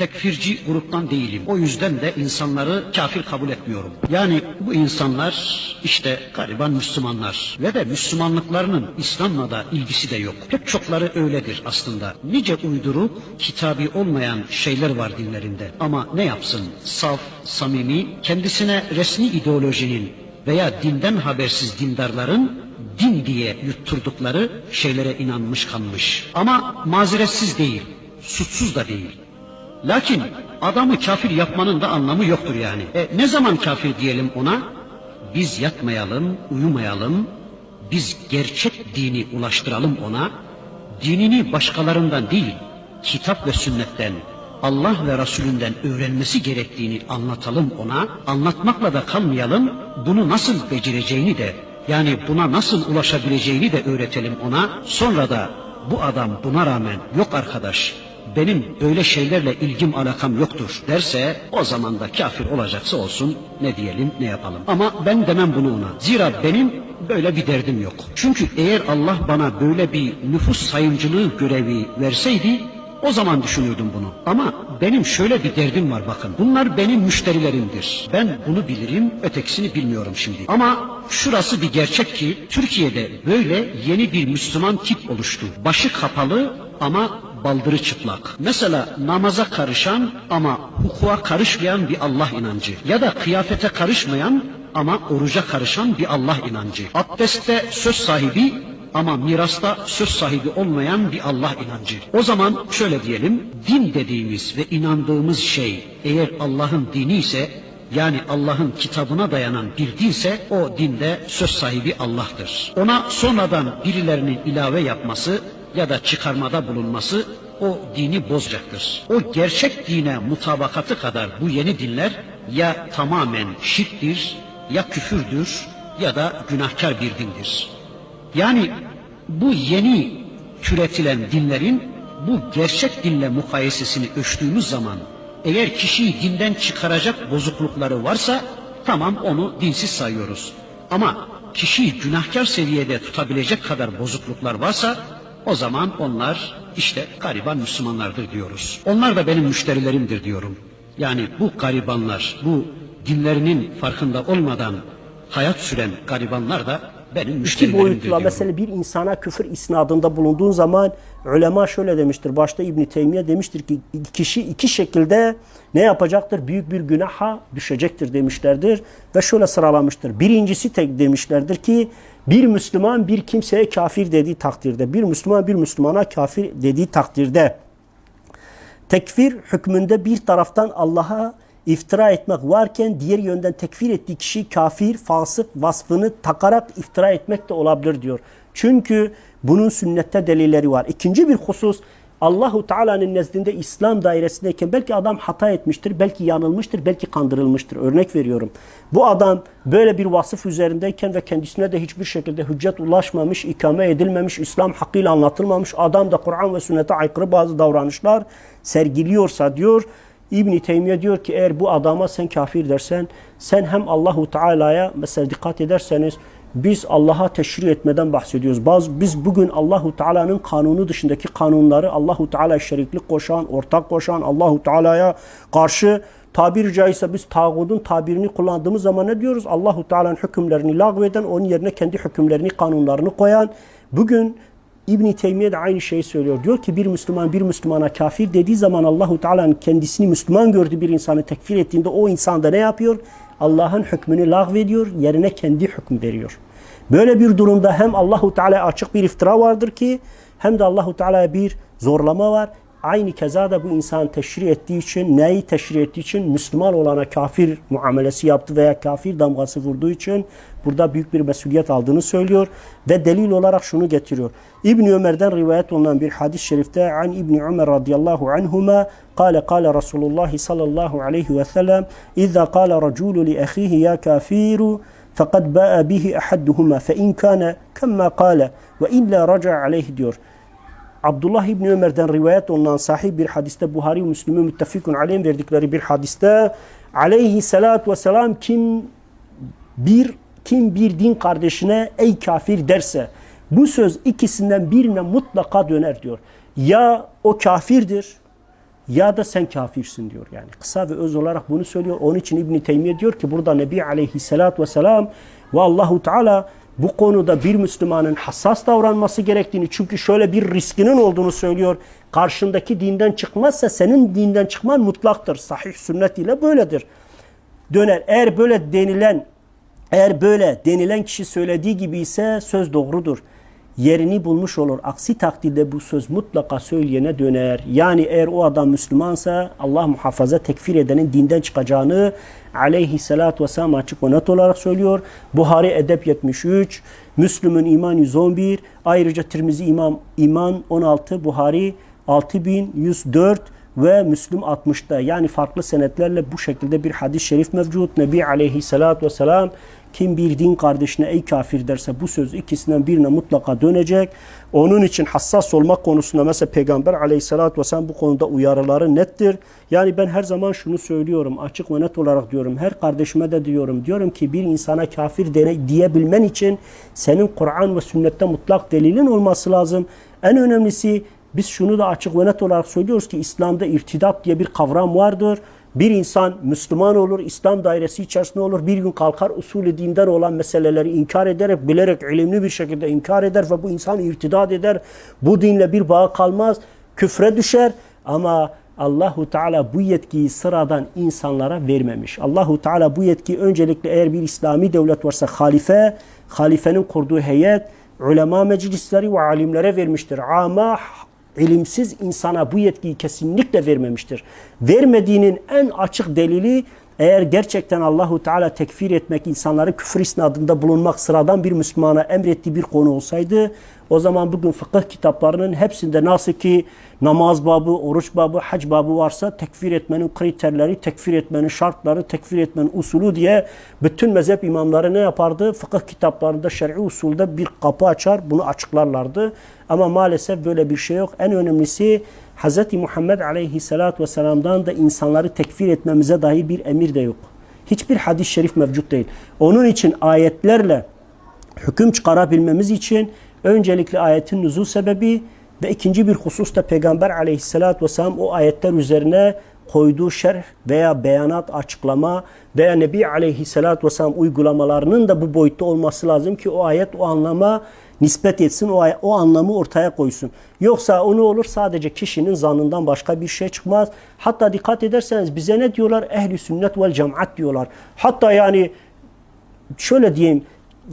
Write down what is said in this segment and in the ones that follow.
tekfirci gruptan değilim. O yüzden de insanları kafir kabul etmiyorum. Yani bu insanlar işte gariban Müslümanlar ve de Müslümanlıklarının İslam'la da ilgisi de yok. Pek çokları öyledir aslında. Nice uyduruk, kitabi olmayan şeyler var dinlerinde. Ama ne yapsın? Saf, samimi, kendisine resmi ideolojinin veya dinden habersiz dindarların din diye yutturdukları şeylere inanmış kalmış. Ama mazeretsiz değil, suçsuz da değil. Lakin adamı kafir yapmanın da anlamı yoktur yani. E, ne zaman kafir diyelim ona? Biz yatmayalım, uyumayalım, biz gerçek dini ulaştıralım ona, dinini başkalarından değil, kitap ve sünnetten, Allah ve Resulünden öğrenmesi gerektiğini anlatalım ona, anlatmakla da kalmayalım, bunu nasıl becereceğini de, yani buna nasıl ulaşabileceğini de öğretelim ona, sonra da bu adam buna rağmen yok arkadaş, benim böyle şeylerle ilgim alakam yoktur derse o zaman da kafir olacaksa olsun ne diyelim ne yapalım. Ama ben demem bunu ona. Zira benim böyle bir derdim yok. Çünkü eğer Allah bana böyle bir nüfus sayımcılığı görevi verseydi o zaman düşünürdüm bunu. Ama benim şöyle bir derdim var bakın. Bunlar benim müşterilerimdir. Ben bunu bilirim, ötekisini bilmiyorum şimdi. Ama şurası bir gerçek ki Türkiye'de böyle yeni bir Müslüman tip oluştu. Başı kapalı ama baldırı çıplak. Mesela namaza karışan ama hukuka karışmayan bir Allah inancı. Ya da kıyafete karışmayan ama oruca karışan bir Allah inancı. Abdestte söz sahibi ama mirasta söz sahibi olmayan bir Allah inancı. O zaman şöyle diyelim, din dediğimiz ve inandığımız şey eğer Allah'ın dini ise yani Allah'ın kitabına dayanan bir dinse o dinde söz sahibi Allah'tır. Ona sonradan birilerinin ilave yapması ya da çıkarmada bulunması o dini bozacaktır. O gerçek dine mutabakatı kadar bu yeni dinler ya tamamen şirktir, ya küfürdür ya da günahkar bir dindir. Yani bu yeni türetilen dinlerin bu gerçek dinle mukayesesini ölçtüğümüz zaman eğer kişiyi dinden çıkaracak bozuklukları varsa tamam onu dinsiz sayıyoruz. Ama kişiyi günahkar seviyede tutabilecek kadar bozukluklar varsa o zaman onlar işte gariban Müslümanlardır diyoruz. Onlar da benim müşterilerimdir diyorum. Yani bu garibanlar, bu dinlerinin farkında olmadan hayat süren garibanlar da benim İki diyorum. mesela bir insana küfür isnadında bulunduğun zaman ulema şöyle demiştir. Başta İbn Teymiye demiştir ki kişi iki şekilde ne yapacaktır? Büyük bir günaha düşecektir demişlerdir ve şöyle sıralamıştır. Birincisi tek demişlerdir ki bir Müslüman bir kimseye kafir dediği takdirde, bir Müslüman bir Müslümana kafir dediği takdirde tekfir hükmünde bir taraftan Allah'a iftira etmek varken diğer yönden tekfir ettiği kişi kafir, fasık vasfını takarak iftira etmek de olabilir diyor. Çünkü bunun sünnette delilleri var. İkinci bir husus Allahu Teala'nın nezdinde İslam dairesindeyken belki adam hata etmiştir, belki yanılmıştır, belki kandırılmıştır. Örnek veriyorum. Bu adam böyle bir vasıf üzerindeyken ve kendisine de hiçbir şekilde hüccet ulaşmamış, ikame edilmemiş, İslam hakkıyla anlatılmamış, adam da Kur'an ve sünnete aykırı bazı davranışlar sergiliyorsa diyor, İbn Teymiye diyor ki eğer bu adama sen kafir dersen sen hem Allahu Teala'ya mesela dikkat ederseniz biz Allah'a teşri etmeden bahsediyoruz. Bazı biz bugün Allahu Teala'nın kanunu dışındaki kanunları Allahu Teala şeriklik koşan, ortak koşan, Allahu Teala'ya karşı tabiri caizse biz tağutun tabirini kullandığımız zaman ne diyoruz? Allahu Teala'nın hükümlerini lağveden, onun yerine kendi hükümlerini, kanunlarını koyan. Bugün İbn Teymiye de aynı şeyi söylüyor. Diyor ki bir Müslüman bir Müslümana kafir dediği zaman Allahu Teala'nın kendisini Müslüman gördüğü bir insanı tekfir ettiğinde o insan da ne yapıyor? Allah'ın hükmünü lağvediyor, yerine kendi hükmü veriyor. Böyle bir durumda hem Allahu Teala'ya açık bir iftira vardır ki hem de Allahu Teala'ya bir zorlama var. Aynı keza da bu insan teşri ettiği için, neyi teşri ettiği için Müslüman olana kafir muamelesi yaptı veya kafir damgası vurduğu için burada büyük bir mesuliyet aldığını söylüyor ve delil olarak şunu getiriyor. İbn Ömer'den rivayet olunan bir hadis-i şerifte an İbn Ömer radıyallahu anhuma kâle kâle Resulullah sallallahu aleyhi ve sellem İzâ kâle racûlu li ahihi ya kafiru fakat ba'a bihi ahaduhuma fe in kana kemma kâle ve illa raca aleyhi diyor. Abdullah İbni Ömer'den rivayet olunan sahih bir hadiste Buhari Müslüm'ü müttefikun aleyhim verdikleri bir hadiste aleyhissalatu vesselam kim bir kim bir din kardeşine ey kafir derse bu söz ikisinden birine mutlaka döner diyor. Ya o kafirdir ya da sen kafirsin diyor yani. Kısa ve öz olarak bunu söylüyor. Onun için İbn Teymiye diyor ki burada Nebi Aleyhisselatü Vesselam ve Allahu Teala bu konuda bir Müslümanın hassas davranması gerektiğini çünkü şöyle bir riskinin olduğunu söylüyor. Karşındaki dinden çıkmazsa senin dinden çıkman mutlaktır. Sahih sünnet ile böyledir. Döner. Eğer böyle denilen eğer böyle denilen kişi söylediği gibi ise söz doğrudur. Yerini bulmuş olur. Aksi takdirde bu söz mutlaka söyleyene döner. Yani eğer o adam Müslümansa Allah muhafaza tekfir edenin dinden çıkacağını aleyhissalatü vesselam açık ve net olarak söylüyor. Buhari Edep 73, Müslüm'ün iman 111, ayrıca Tirmizi İmam iman 16, Buhari 6104 ve Müslüm 60'da yani farklı senetlerle bu şekilde bir hadis-i şerif mevcut. Nebi aleyhissalatü vesselam kim bir din kardeşine ey kafir derse bu söz ikisinden birine mutlaka dönecek. Onun için hassas olmak konusunda mesela Peygamber aleyhissalatü vesselam bu konuda uyarıları nettir. Yani ben her zaman şunu söylüyorum açık ve net olarak diyorum. Her kardeşime de diyorum. Diyorum ki bir insana kafir dene, diyebilmen için senin Kur'an ve sünnette mutlak delilin olması lazım. En önemlisi biz şunu da açık ve net olarak söylüyoruz ki İslam'da irtidat diye bir kavram vardır. Bir insan Müslüman olur, İslam dairesi içerisinde olur. Bir gün kalkar usulü dinden olan meseleleri inkar ederek, bilerek, ilimli bir şekilde inkar eder ve bu insan irtidat eder. Bu dinle bir bağ kalmaz, küfre düşer ama Allahu Teala bu yetkiyi sıradan insanlara vermemiş. Allahu Teala bu yetkiyi öncelikle eğer bir İslami devlet varsa halife, halifenin kurduğu heyet, ulema meclisleri ve alimlere vermiştir. Ama ilimsiz insana bu yetkiyi kesinlikle vermemiştir. Vermediğinin en açık delili eğer gerçekten Allahu Teala tekfir etmek, insanları küfür isnadında bulunmak sıradan bir Müslümana emrettiği bir konu olsaydı o zaman bugün fıkıh kitaplarının hepsinde nasıl ki namaz babı, oruç babı, hac babı varsa tekfir etmenin kriterleri, tekfir etmenin şartları, tekfir etmenin usulü diye bütün mezhep imamları ne yapardı? Fıkıh kitaplarında şer'i usulde bir kapı açar, bunu açıklarlardı. Ama maalesef böyle bir şey yok. En önemlisi Hz. Muhammed Aleyhisselatü Vesselam'dan da insanları tekfir etmemize dair bir emir de yok. Hiçbir hadis-i şerif mevcut değil. Onun için ayetlerle hüküm çıkarabilmemiz için öncelikle ayetin nüzul sebebi ve ikinci bir husus da Peygamber Aleyhisselatü Vesselam o ayetler üzerine koyduğu şerh veya beyanat, açıklama veya Nebi Aleyhisselatü Vesselam uygulamalarının da bu boyutta olması lazım ki o ayet o anlama nispet etsin, o, o anlamı ortaya koysun. Yoksa onu olur sadece kişinin zanından başka bir şey çıkmaz. Hatta dikkat ederseniz bize ne diyorlar? Ehli sünnet vel cemaat diyorlar. Hatta yani şöyle diyeyim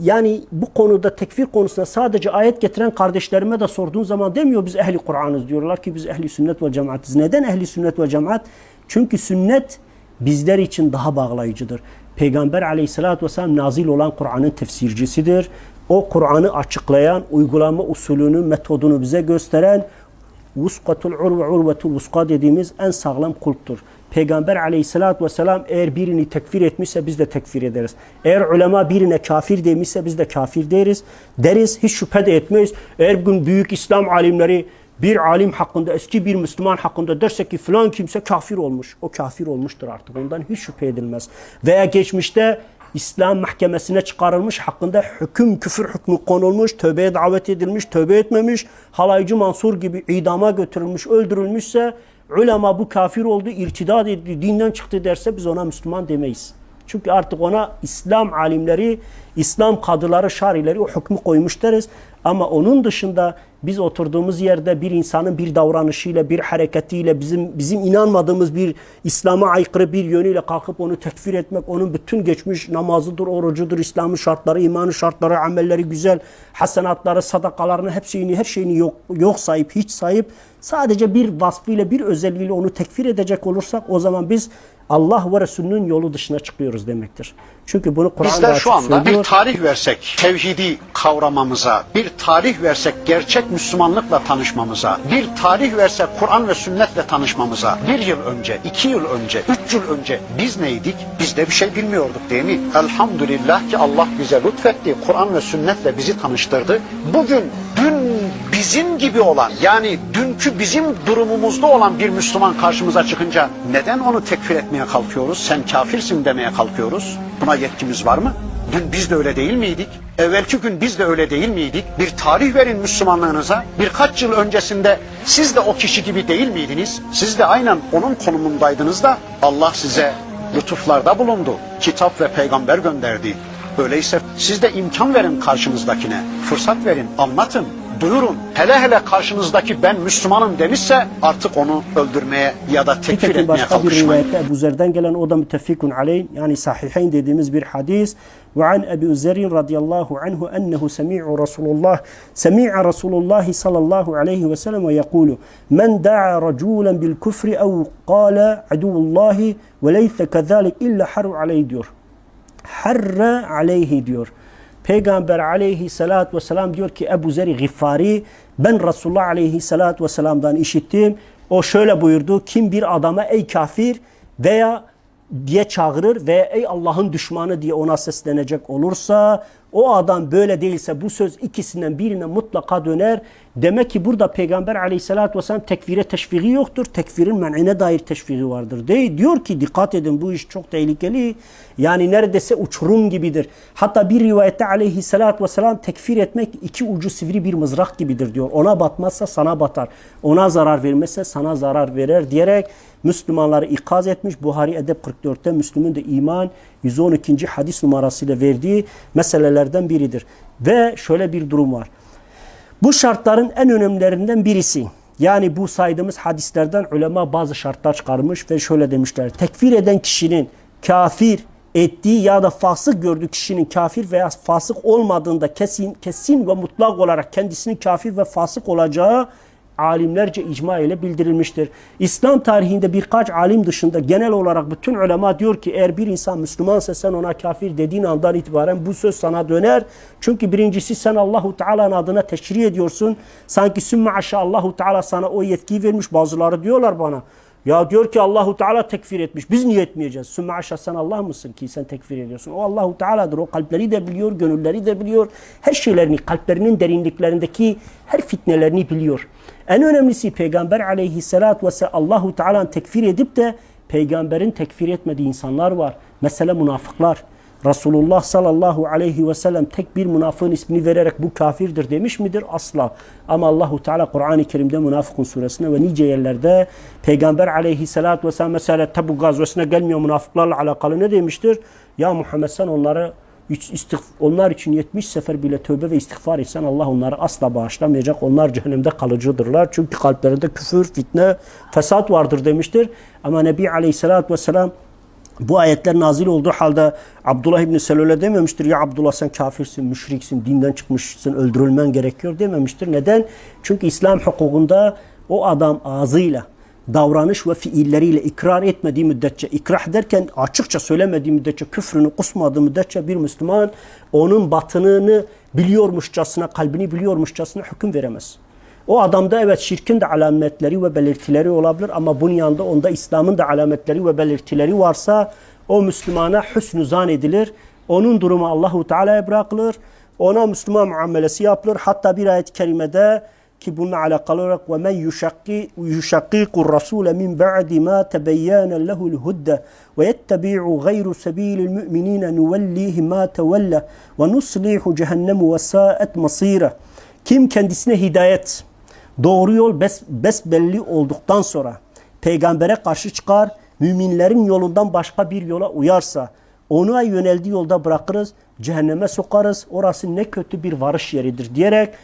yani bu konuda tekfir konusunda sadece ayet getiren kardeşlerime de sorduğun zaman demiyor biz ehli Kur'an'ız diyorlar ki biz ehli sünnet ve cemaatiz. Neden ehli sünnet ve cemaat? Çünkü sünnet bizler için daha bağlayıcıdır. Peygamber aleyhissalatü vesselam nazil olan Kur'an'ın tefsircisidir. O Kur'an'ı açıklayan, uygulama usulünü, metodunu bize gösteren vuskatul urve urvetul vuska dediğimiz en sağlam kulptur. Peygamber aleyhissalatü vesselam eğer birini tekfir etmişse biz de tekfir ederiz. Eğer ulema birine kafir demişse biz de kafir deriz. Deriz hiç şüphe de etmeyiz. Eğer bugün büyük İslam alimleri bir alim hakkında, eski bir Müslüman hakkında derse ki filan kimse kafir olmuş. O kafir olmuştur artık. Ondan hiç şüphe edilmez. Veya geçmişte İslam mahkemesine çıkarılmış, hakkında hüküm, küfür hükmü konulmuş, tövbeye davet edilmiş, tövbe etmemiş, halaycı Mansur gibi idama götürülmüş, öldürülmüşse ulema bu kafir oldu, irtidat etti, dinden çıktı derse biz ona Müslüman demeyiz. Çünkü artık ona İslam alimleri, İslam kadıları, şarileri o hükmü koymuş deriz. Ama onun dışında biz oturduğumuz yerde bir insanın bir davranışıyla, bir hareketiyle, bizim bizim inanmadığımız bir İslam'a aykırı bir yönüyle kalkıp onu tekfir etmek, onun bütün geçmiş namazıdır, orucudur, İslam'ın şartları, imanın şartları, amelleri güzel, hasenatları, sadakalarını, hepsini, her şeyini yok, yok sayıp, hiç sayıp sadece bir vasfıyla, bir özelliğiyle onu tekfir edecek olursak o zaman biz Allah ve Resulünün yolu dışına çıkıyoruz demektir. Çünkü bunu Kur'an'da Bizler şu anda söylüyor. bir tarih versek tevhidi kavramamıza, bir tarih versek gerçek Müslümanlıkla tanışmamıza, bir tarih versek Kur'an ve sünnetle tanışmamıza, bir yıl önce, iki yıl önce, üç yıl önce biz neydik? Biz de bir şey bilmiyorduk değil mi? Elhamdülillah ki Allah bize lütfetti, Kur'an ve sünnetle bizi tanıştırdı. Bugün dün bizim gibi olan yani dünkü bizim durumumuzda olan bir Müslüman karşımıza çıkınca neden onu tekfir etmeye kalkıyoruz? Sen kafirsin demeye kalkıyoruz. Buna yetkimiz var mı? Dün biz de öyle değil miydik? Evvelki gün biz de öyle değil miydik? Bir tarih verin Müslümanlığınıza. Birkaç yıl öncesinde siz de o kişi gibi değil miydiniz? Siz de aynen onun konumundaydınız da Allah size lütuflarda bulundu. Kitap ve peygamber gönderdi. Öyleyse siz de imkan verin karşınızdakine. Fırsat verin, anlatın, duyurun. Hele hele karşınızdaki ben Müslümanım demişse artık onu öldürmeye ya da tekfir Nitekim etmeye başka bir rivayette Ebu Zer'den gelen o da müttefikun aleyh yani sahihayn dediğimiz bir hadis. Ve an Ebu Zer'in radıyallahu anhu ennehu semi'u Resulullah semi'a Resulullah sallallahu aleyhi ve sellem ve yekulu men da'a raculen bil küfri ev kâle aduvullahi ve leyse kezalik illa haru aleyh diyor. Harra aleyhi diyor. Peygamber aleyhissalatü vesselam diyor ki Ebu Zer Gıffari ben Resulullah aleyhissalatü vesselam'dan işittim. O şöyle buyurdu. Kim bir adama ey kafir veya diye çağırır veya ey Allah'ın düşmanı diye ona seslenecek olursa o adam böyle değilse bu söz ikisinden birine mutlaka döner. Demek ki burada Peygamber aleyhissalatü vesselam tekfire teşviki yoktur. Tekfirin men'ine dair teşviki vardır. Değil. Diyor ki dikkat edin bu iş çok tehlikeli. Yani neredeyse uçurum gibidir. Hatta bir rivayette aleyhissalatü vesselam tekfir etmek iki ucu sivri bir mızrak gibidir diyor. Ona batmazsa sana batar. Ona zarar vermezse sana zarar verer diyerek Müslümanları ikaz etmiş. Buhari Edeb 44'te Müslüm'ün de iman 112. hadis numarasıyla verdiği meselelerden biridir. Ve şöyle bir durum var. Bu şartların en önemlilerinden birisi. Yani bu saydığımız hadislerden ulema bazı şartlar çıkarmış ve şöyle demişler. Tekfir eden kişinin kafir ettiği ya da fasık gördüğü kişinin kafir veya fasık olmadığında kesin kesin ve mutlak olarak kendisinin kafir ve fasık olacağı alimlerce icma ile bildirilmiştir. İslam tarihinde birkaç alim dışında genel olarak bütün ulema diyor ki eğer bir insan Müslümansa sen ona kafir dediğin andan itibaren bu söz sana döner. Çünkü birincisi sen Allahu Teala'nın adına teşri ediyorsun. Sanki sümme aşağı Allahu Teala sana o yetkiyi vermiş. Bazıları diyorlar bana. Ya diyor ki Allahu Teala tekfir etmiş. Biz niye etmeyeceğiz? Sümme aşağı sen Allah mısın ki sen tekfir ediyorsun? O Allahu Teala'dır. O kalpleri de biliyor, gönülleri de biliyor. Her şeylerini, kalplerinin derinliklerindeki her fitnelerini biliyor. En önemlisi Peygamber aleyhissalatü vesselam Allahu Teala'nın tekfir edip de peygamberin tekfir etmediği insanlar var. Mesela münafıklar. Resulullah sallallahu aleyhi ve sellem tek bir münafığın ismini vererek bu kafirdir demiş midir? Asla. Ama Allahu Teala Kur'an-ı Kerim'de Münafıkun suresinde ve nice yerlerde Peygamber aleyhissalatü vesselam mesela Tebuk gazvesine gelmiyor münafıklarla alakalı ne demiştir? Ya Muhammed sen onları onlar için 70 sefer bile tövbe ve istiğfar etsen Allah onları asla bağışlamayacak. Onlar cehennemde kalıcıdırlar. Çünkü kalplerinde küfür, fitne, fesat vardır demiştir. Ama Nebi Aleyhisselatü Vesselam bu ayetler nazil olduğu halde Abdullah İbni Selül'e dememiştir. Ya Abdullah sen kafirsin, müşriksin, dinden çıkmışsın, öldürülmen gerekiyor dememiştir. Neden? Çünkü İslam hukukunda o adam ağzıyla, davranış ve fiilleriyle ikrar etmediği müddetçe, ikrah derken açıkça söylemediği müddetçe, küfrünü kusmadığı müddetçe bir Müslüman onun batınını biliyormuşçasına, kalbini biliyormuşçasına hüküm veremez. O adamda evet şirkin de alametleri ve belirtileri olabilir ama bunun yanında onda İslam'ın da alametleri ve belirtileri varsa o Müslümana hüsnü zan edilir. Onun durumu Allahu Teala'ya bırakılır. Ona Müslüman muamelesi yapılır. Hatta bir ayet-i kerimede ki bununla alakalı olarak ve men yuşakki yuşakkikur rasule min ba'di ma tebeyyana lehu'l hudde ve yettebi'u gayru sabilil mu'minina nuvellihi ma tevella ve nuslihu cehennemu ve sa'et masira. Kim kendisine hidayet, doğru yol bes, besbelli olduktan sonra peygambere karşı çıkar, müminlerin yolundan başka bir yola uyarsa, ona yöneldiği yolda bırakırız, cehenneme sokarız, orası ne kötü bir varış yeridir diyerek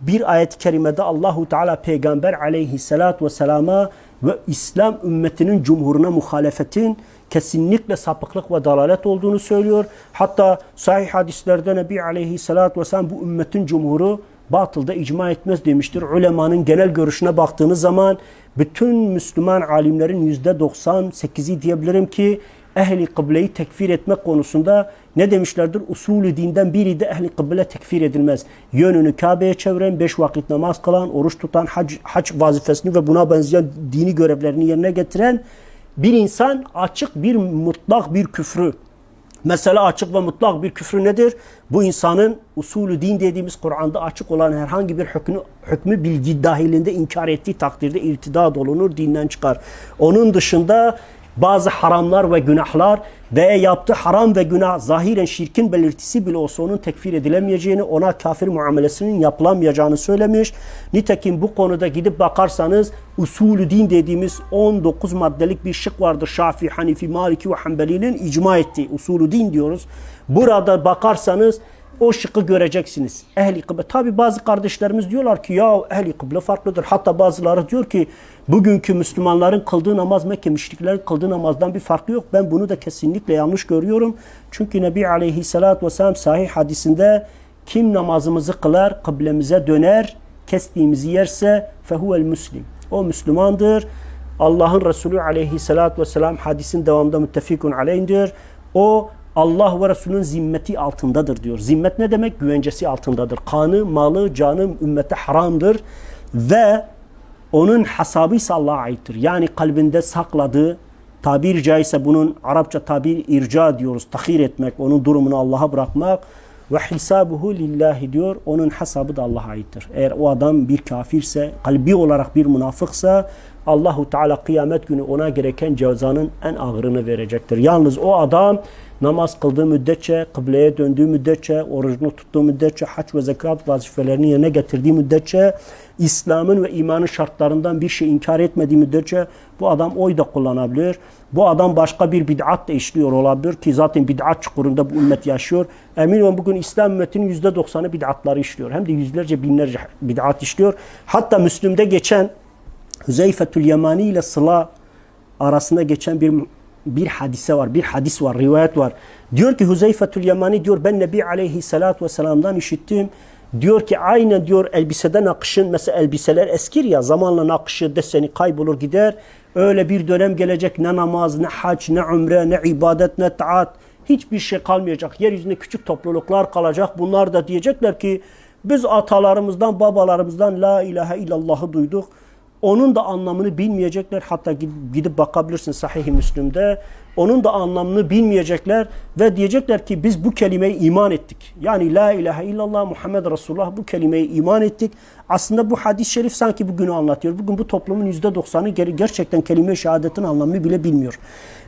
bir ayet-i kerimede Allahu Teala peygamber aleyhissalatü vesselama ve İslam ümmetinin cumhuruna muhalefetin kesinlikle sapıklık ve dalalet olduğunu söylüyor. Hatta sahih hadislerde Nebi aleyhissalatü vesselam bu ümmetin cumhuru batılda icma etmez demiştir. Ulemanın genel görüşüne baktığınız zaman bütün Müslüman alimlerin %98'i diyebilirim ki ehli kıbleyi tekfir etmek konusunda ne demişlerdir? Usulü dinden biri de ehli kıble tekfir edilmez. Yönünü Kabe'ye çeviren, beş vakit namaz kılan, oruç tutan, hac, hac vazifesini ve buna benzeyen dini görevlerini yerine getiren bir insan açık bir mutlak bir küfrü Mesela açık ve mutlak bir küfrü nedir? Bu insanın usulü din dediğimiz Kur'an'da açık olan herhangi bir hükmü, hükmü bilgi dahilinde inkar ettiği takdirde irtidad olunur, dinden çıkar. Onun dışında bazı haramlar ve günahlar veya yaptığı haram ve günah zahiren şirkin belirtisi bile olsa onun tekfir edilemeyeceğini, ona kafir muamelesinin yapılamayacağını söylemiş. Nitekim bu konuda gidip bakarsanız usulü din dediğimiz 19 maddelik bir şık vardır. Şafii, Hanifi, Maliki ve Hanbeli'nin icma ettiği usulü din diyoruz. Burada bakarsanız o şıkkı göreceksiniz. Ehli kıble. Tabi bazı kardeşlerimiz diyorlar ki ya ehli kıble farklıdır. Hatta bazıları diyor ki bugünkü Müslümanların kıldığı namaz Mekke müşriklerin kıldığı namazdan bir farkı yok. Ben bunu da kesinlikle yanlış görüyorum. Çünkü Nebi Aleyhisselatü Vesselam sahih hadisinde kim namazımızı kılar, kıblemize döner, kestiğimizi yerse fehuvel müslim. O Müslümandır. Allah'ın Resulü Aleyhisselatü Vesselam hadisin devamında müttefikun aleyhindir. O Allah ve Resulünün zimmeti altındadır diyor. Zimmet ne demek? Güvencesi altındadır. Kanı, malı, canı ümmete haramdır. Ve onun hesabı ise Allah'a aittir. Yani kalbinde sakladığı, tabir caizse bunun Arapça tabir irca diyoruz. Tahir etmek, onun durumunu Allah'a bırakmak. Ve hisabuhu lillahi diyor. Onun hesabı da Allah'a aittir. Eğer o adam bir kafirse, kalbi olarak bir münafıksa Allahu Teala kıyamet günü ona gereken cezanın en ağırını verecektir. Yalnız o adam namaz kıldığı müddetçe, kıbleye döndüğü müddetçe, orucunu tuttuğu müddetçe, hac ve zekat vazifelerini yerine getirdiği müddetçe, İslam'ın ve imanın şartlarından bir şey inkar etmediği müddetçe bu adam oy da kullanabilir. Bu adam başka bir bid'at da işliyor olabilir ki zaten bid'at çukurunda bu ümmet yaşıyor. Emin olun bugün İslam ümmetinin %90'ı bid'atları işliyor. Hem de yüzlerce binlerce bid'at işliyor. Hatta Müslüm'de geçen Hüzeyfetül Yemani ile Sıla arasında geçen bir bir hadise var, bir hadis var, rivayet var. Diyor ki Hüzeyfetül Yemani diyor ben Nebi Aleyhisselatü Vesselam'dan işittim. Diyor ki aynı diyor elbiseden akışın mesela elbiseler eskir ya zamanla nakışı deseni kaybolur gider. Öyle bir dönem gelecek ne namaz, ne hac, ne umre, ne ibadet, ne taat hiçbir şey kalmayacak. Yeryüzünde küçük topluluklar kalacak. Bunlar da diyecekler ki biz atalarımızdan, babalarımızdan la ilahe illallah'ı duyduk. Onun da anlamını bilmeyecekler. Hatta gidip bakabilirsin Sahih-i Müslim'de. Onun da anlamını bilmeyecekler ve diyecekler ki biz bu kelimeyi iman ettik. Yani la ilahe illallah Muhammed Resulullah bu kelimeyi iman ettik. Aslında bu hadis-i şerif sanki bugünü anlatıyor. Bugün bu toplumun %90'ı gerçekten kelime-i şehadetin anlamını bile bilmiyor.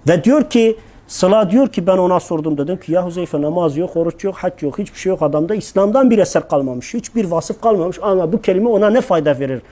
Ve diyor ki Sıla diyor ki ben ona sordum dedim ki ya Huzeyfe namaz yok, oruç yok, hac yok, hiçbir şey yok adamda. İslam'dan bir eser kalmamış, hiçbir vasıf kalmamış ama bu kelime ona ne fayda verir?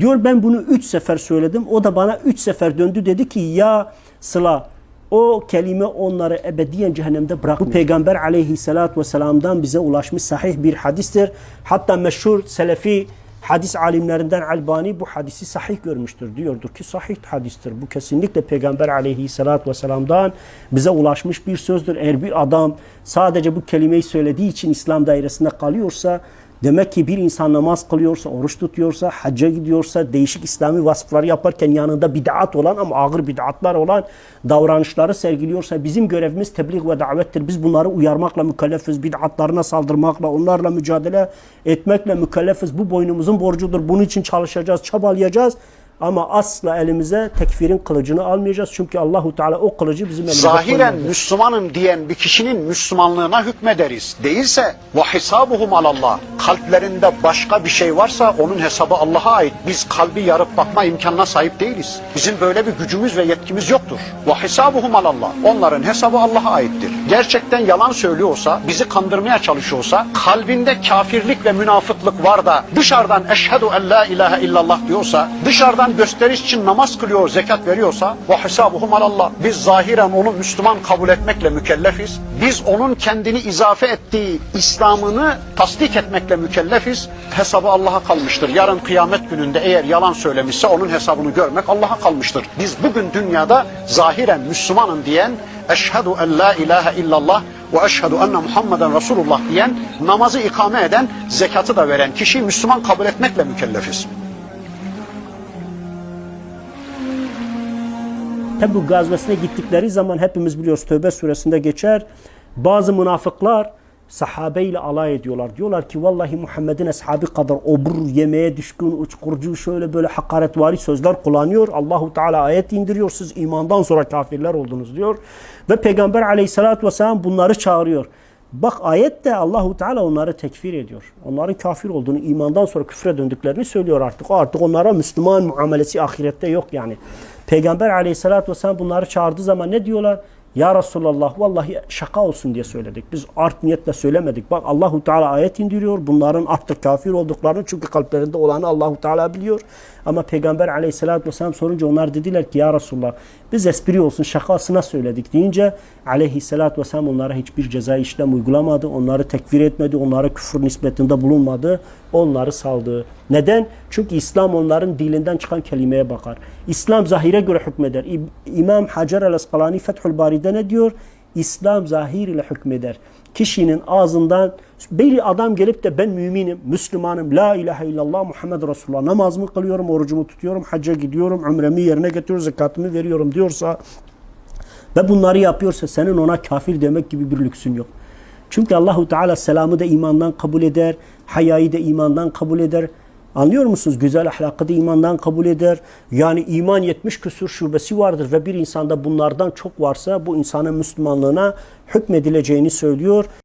Diyor ben bunu üç sefer söyledim. O da bana üç sefer döndü dedi ki ya Sıla o kelime onları ebediyen cehennemde bırakmıyor. Bu peygamber aleyhissalatü vesselam'dan bize ulaşmış sahih bir hadistir. Hatta meşhur selefi hadis alimlerinden Albani bu hadisi sahih görmüştür. Diyordur ki sahih hadistir. Bu kesinlikle peygamber aleyhissalatü vesselam'dan bize ulaşmış bir sözdür. Eğer bir adam sadece bu kelimeyi söylediği için İslam dairesinde kalıyorsa Demek ki bir insan namaz kılıyorsa, oruç tutuyorsa, hacca gidiyorsa, değişik İslami vasıfları yaparken yanında bid'at olan ama ağır bid'atlar olan davranışları sergiliyorsa bizim görevimiz tebliğ ve davettir. Biz bunları uyarmakla mükellefiz, bid'atlarına saldırmakla, onlarla mücadele etmekle mükellefiz. Bu boynumuzun borcudur. Bunun için çalışacağız, çabalayacağız. Ama asla elimize tekfirin kılıcını almayacağız. Çünkü Allahu Teala o kılıcı bizim elimize Zahiren koymadı. Müslümanım diyen bir kişinin Müslümanlığına hükmederiz. Değilse ve hisabuhum alallah. Kalplerinde başka bir şey varsa onun hesabı Allah'a ait. Biz kalbi yarıp bakma imkanına sahip değiliz. Bizim böyle bir gücümüz ve yetkimiz yoktur. Ve hisabuhum alallah. Onların hesabı Allah'a aittir. Gerçekten yalan söylüyorsa, bizi kandırmaya çalışıyorsa, kalbinde kafirlik ve münafıklık var da dışarıdan eşhedü en la ilahe illallah diyorsa, dışarıdan gösteriş için namaz kılıyor, zekat veriyorsa ve hisabuhum alallah. Biz zahiren onu Müslüman kabul etmekle mükellefiz. Biz onun kendini izafe ettiği İslam'ını tasdik etmekle mükellefiz. Hesabı Allah'a kalmıştır. Yarın kıyamet gününde eğer yalan söylemişse onun hesabını görmek Allah'a kalmıştır. Biz bugün dünyada zahiren Müslümanım diyen eşhedü en la ilahe illallah ve eşhedü enne Muhammeden Resulullah diyen namazı ikame eden, zekatı da veren kişi Müslüman kabul etmekle mükellefiz. Tebük gazvesine gittikleri zaman hepimiz biliyoruz Tövbe suresinde geçer. Bazı münafıklar sahabeyle alay ediyorlar. Diyorlar ki vallahi Muhammed'in ashabı kadar obur, yemeğe düşkün, uçkurcu, şöyle böyle hakaretvari sözler kullanıyor. Allahu Teala ayet indiriyor. Siz imandan sonra kafirler oldunuz diyor. Ve Peygamber aleyhissalatü vesselam bunları çağırıyor. Bak ayette Allahu Teala onları tekfir ediyor. Onların kafir olduğunu, imandan sonra küfre döndüklerini söylüyor artık. O artık onlara Müslüman muamelesi ahirette yok yani. Peygamber aleyhissalatü vesselam bunları çağırdığı zaman ne diyorlar? Ya Resulallah vallahi şaka olsun diye söyledik. Biz art niyetle söylemedik. Bak Allahu Teala ayet indiriyor. Bunların artık kafir olduklarını çünkü kalplerinde olanı Allahu Teala biliyor. Ama Peygamber aleyhissalatü vesselam sorunca onlar dediler ki ya Resulallah biz espri olsun şakasına söyledik deyince aleyhissalatü vesselam onlara hiçbir ceza işlem uygulamadı. Onları tekfir etmedi. Onlara küfür nispetinde bulunmadı. Onları saldı. Neden? Çünkü İslam onların dilinden çıkan kelimeye bakar. İslam zahire göre hükmeder. İmam Hacer el-Asqalani Fethül Bari'de ne diyor? İslam zahir ile hükmeder. Kişinin ağzından bir adam gelip de ben müminim, Müslümanım, la ilahe illallah Muhammed Resulullah namazımı kılıyorum, orucumu tutuyorum, hacca gidiyorum, umremi yerine getiriyorum, zekatımı veriyorum diyorsa ve bunları yapıyorsa senin ona kafir demek gibi bir lüksün yok. Çünkü Allahu Teala selamı da imandan kabul eder, hayayı da imandan kabul eder. Anlıyor musunuz? Güzel ahlakı da imandan kabul eder. Yani iman 70 küsur şubesi vardır ve bir insanda bunlardan çok varsa bu insanın Müslümanlığına hükmedileceğini söylüyor.